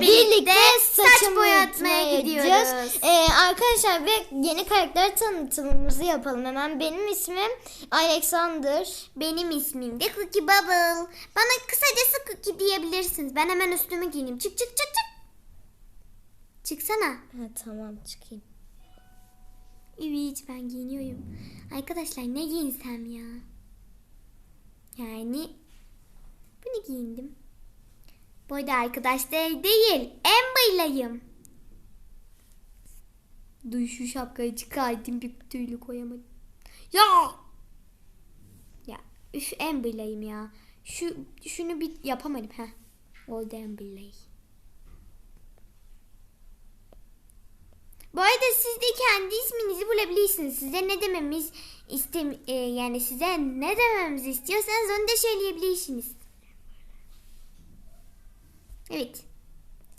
birlikte saç boyatmaya gidiyoruz. Ee, arkadaşlar ve yeni karakter tanıtımımızı yapalım hemen. Benim ismim Alexander. Benim ismim de Cookie Bubble. Bana kısacası Cookie diyebilirsiniz. Ben hemen üstümü giyineyim. Çık çık çık çık. Çıksana. Ha, tamam çıkayım. Evet ben giyiniyorum. Arkadaşlar ne giyinsem ya? Yani bunu giyindim. Bu arada arkadaşlar değil. Amber'layım. Dur şu şapkayı çıkartayım bir türlü koyamadım. Ya! Ya üf Amber'layım ya. Şu şunu bir yapamadım ha. Oldu Amber'lay. Bu arada siz de kendi isminizi bulabilirsiniz. Size ne dememiz istem e, yani size ne dememizi istiyorsanız onu da söyleyebilirsiniz. Evet.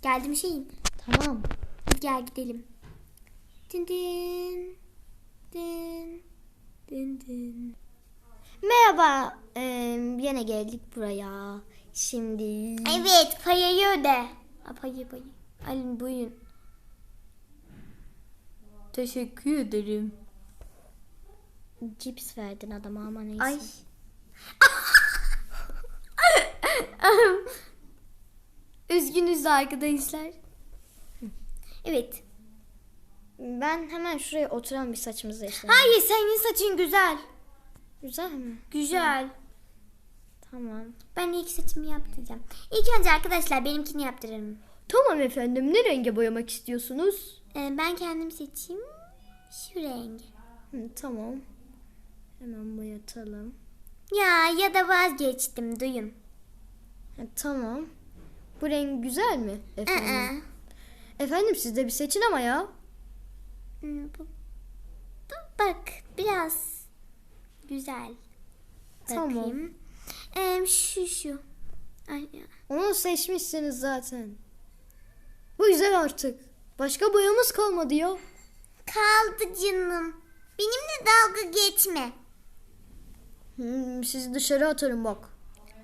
Geldim şeyim. Tamam. Hadi gel gidelim. Dın dın. Dın. Dın dın. Merhaba. Ee, yine geldik buraya. Şimdi. Evet payayı öde. A, payı payı. Alın buyurun. Teşekkür ederim. Cips verdin adama ama neyse. Ay. Üzgünüz arkadaşlar. Evet. Ben hemen şuraya oturan bir saçımızı işte. Hayır senin saçın güzel. Güzel mi? Güzel. Tamam. Ben ilk saçımı yaptıracağım. İlk önce arkadaşlar benimkini yaptırırım. Tamam efendim. Ne renge boyamak istiyorsunuz? Ee, ben kendim seçeyim. Şu rengi. Hı, tamam. Hemen boyatalım. Ya ya da vazgeçtim duyun. Ha, tamam. Bu renk güzel mi efendim? Aa. Efendim siz de bir seçin ama ya. Hmm, bu, bu bak biraz güzel. Tamam. Bakayım. Ee, şu şu. Ay. Onu seçmişsiniz zaten. Bu güzel artık. Başka boyamız kalmadı ya. Kaldı canım. Benimle dalga geçme. Hmm, sizi dışarı atarım bak.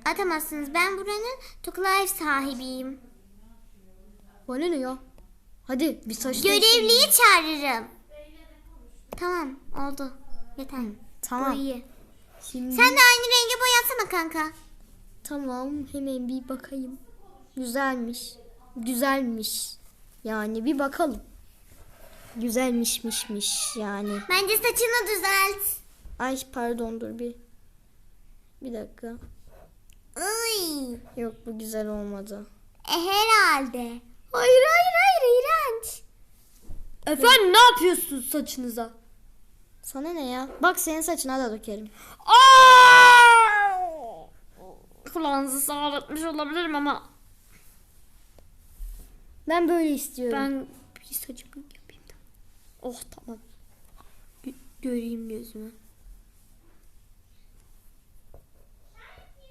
Atamazsınız. Ben buranın Tuklife sahibiyim. Bana ne ya? Hadi bir saç Görevliyi çağırırım. Tamam oldu. Yeter. Tamam. Bu iyi. Şimdi... Sen de aynı rengi boyatsana kanka. Tamam hemen bir bakayım. Güzelmiş. Güzelmiş. Yani bir bakalım. Güzelmişmişmiş yani. Bence saçını düzelt. Ay pardon dur bir. Bir dakika. Yok bu güzel olmadı. E herhalde. Hayır hayır hayır iğrenç. Efendim ne yapıyorsunuz saçınıza? Sana ne ya? Bak senin saçına da dökerim. Kulağınızı sağlatmış olabilirim ama Ben böyle istiyorum. ben bir saçımı yapayım da. Oh tamam. Gö- göreyim gözümü.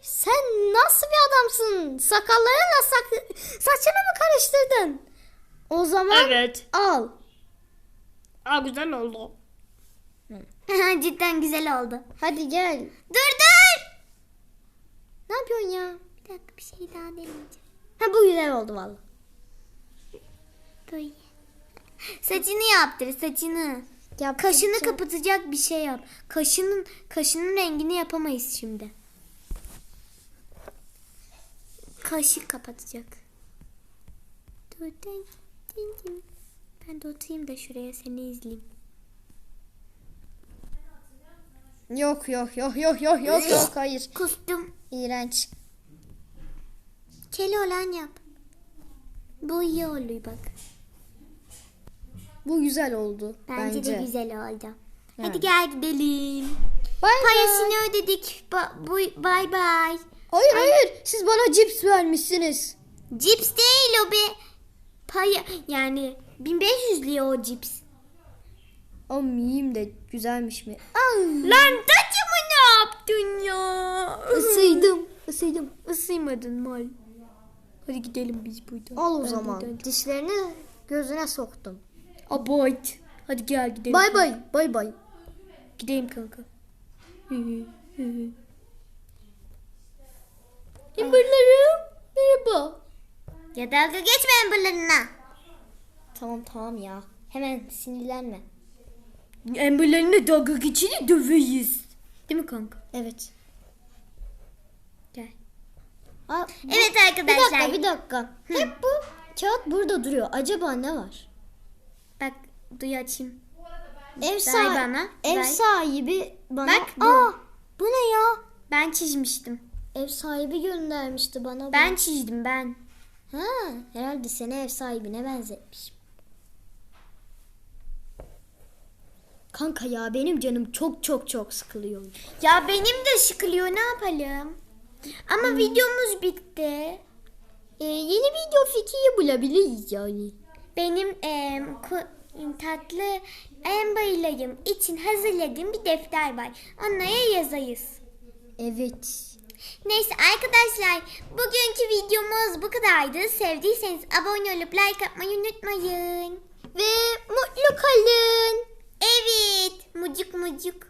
Sen nasıl bir adamsın? Sakallarınla sak saçını mı karıştırdın? O zaman Evet. al. Aa güzel oldu. Cidden güzel oldu. Hadi gel. Dur dur. Ne yapıyorsun ya? Bir dakika bir şey daha deneyeceğim. Ha bu güzel oldu valla. Dur. Saçını yaptır saçını. Yap, Kaşını kapatacak bir şey yap. Kaşının kaşının rengini yapamayız şimdi. Kaşı kapatacak. Ben de oturayım da şuraya seni izleyeyim. Yok yok yok yok yok yok yok hayır. Kustum. İğrenç. Keli olan yap. Bu iyi oluyor bak. Bu güzel oldu Bence, bence. de güzel oldu. Hadi Yani. gel gidelim. Bay. Parasını ödedik. Ba- bu bay bay. Hayır hayır siz bana cips vermişsiniz. Cips değil o be. Paya yani 1500 lira o cips. Ama yiyeyim de güzelmiş mi? Lan taçımı ne yaptın ya? Isıydım. Isıydım. Isıymadın mal. Hadi gidelim biz buradan. Al o Ben zaman. buradan- Dişlerini gözüne soktum. Abart. Hadi gel gidelim. Bay bay. Bay bay. Gidelim kanka. Hı hı, hı hı. Emberlerim. Merhaba. Ya dalga geçme Amber'larına. Tamam tamam ya. Hemen sinirlenme. Emberlerine dalga geçini döveyiz. Değil mi kanka? Evet. Gel. Aa, bu- Evet Bir arkadaşlar. dakika bir dakika. Hep bu kağıt burada duruyor. Acaba ne var? Bak duyu açayım. Ev sahibi. bana, Ev ver. sahibi bana. Bak, bu. Aa, bu ne ya? Ben çizmiştim. Ev sahibi göndermişti bana. bunu. Ben çizdim ben. Ha, herhalde seni ev sahibine benzetmiş. Kanka ya benim canım çok çok çok sıkılıyor. Ya benim de sıkılıyor ne yapalım? Ama videomuz bitti. Ee, yeni video fikri bulabiliriz yani. Benim ku- tatlı Amber'layım için hazırladığım bir defter var. Onlara yazayız. Evet. Neyse arkadaşlar bugünkü videomuz bu kadardı. Sevdiyseniz abone olup like atmayı unutmayın. Ve mutlu kalın. Evet mucuk mucuk.